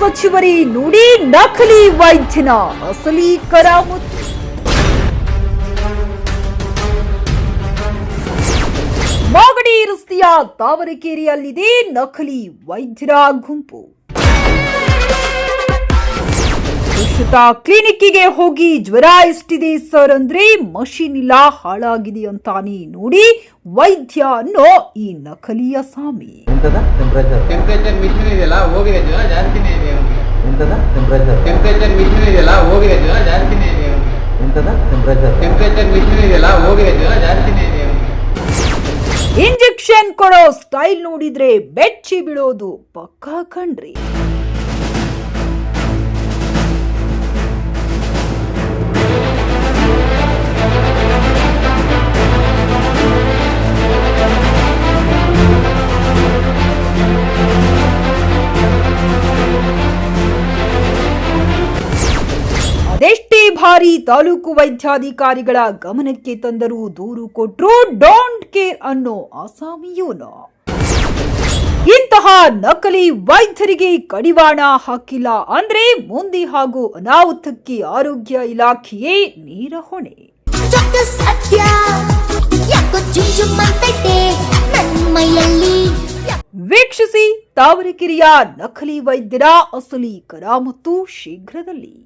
ಸಚಿವರೇ ನುಡಿ ನಕಲಿ ವೈದ್ಯನ ಅಸಲಿ ಕರಾಮತ್ತು ಮಾಗಡಿ ರಸ್ತೆಯ ತಾವರೆಕೇರಿಯಲ್ಲಿದೆ ನಕಲಿ ವೈದ್ಯರ ಗುಂಪು. ಉಚಿತ ಕ್ಲಿನಿಕ್ಕಿಗೆ ಹೋಗಿ ಜ್ವರ ಎಷ್ಟಿದೆ ಸರ್ ಅಂದ್ರೆ ಮಷಿನ್ ಇಲ್ಲ ಹಾಳಾಗಿದೆ ಅಂತಾನೆ ನೋಡಿ ವೈದ್ಯ ಅನ್ನೋ ಈ ನಕಲಿಯ ಸ್ವಾಮಿ. ಎಂತದ? ಟೆಂಪ್ರೇಚರ್ ಟೆಂಪರೇಚರ್ ಮಿಷಿನ್ ಇದೆಯಲ್ಲ ಹೋಗಿದೆ ಜ್ವರ ಜಾಸ್ತಿನೇ ಇದೆ ಟೆಂಪರೇಚರ್ ಮಿಷಿನ್ ಇದೆಯಲ್ಲ ಹೋಗಿದೆ ಜ್ವರ ಜಾಸ್ತಿನೇ ಇದೆ ಅವನಿಗೆ. ಎಂತದ? ಟೆಂಪರೇಚರ್ ಮಿಷಿನ್ ಇದೆಯಲ್ಲ ಹೋಗಿದೆ ಜ್ವರ ಜಾಸ್ತಿನೇ ಇದೆ ಇಂಜೆಕ್ಷನ್ ಕೊಡೋ ಸ್ಟೈಲ್ ನೋಡಿದ್ರೆ ಬೆಚ್ಚಿ ಬೀಳೋದು ಪಕ್ಕಾ ಕಣ್ರಿ. ಭಾರಿ ತಾಲೂಕು ವೈದ್ಯಾಧಿಕಾರಿಗಳ ಗಮನಕ್ಕೆ ತಂದರೂ ದೂರು ಕೊಟ್ಟರು ಡೋಂಟ್ ಕೇರ್ ಅನ್ನೋ ಅಸಾಮಿಯೂನು ಇಂತಹ ನಕಲಿ ವೈದ್ಯರಿಗೆ ಕಡಿವಾಣ ಹಾಕಿಲ್ಲ ಅಂದ್ರೆ ಮುಂದೆ ಹಾಗೂ ಅನಾಹುತಕ್ಕೆ ಆರೋಗ್ಯ ಇಲಾಖೆಯೇ ನೇರ ಹೊಣೆ. ವೀಕ್ಷಿಸಿ ತಾವರೆಕೆರೆಯ ನಕಲಿ ವೈದ್ಯರ ಅಸಲಿ ಕರಾಮತ್ತು ಶೀಘ್ರದಲ್ಲಿ.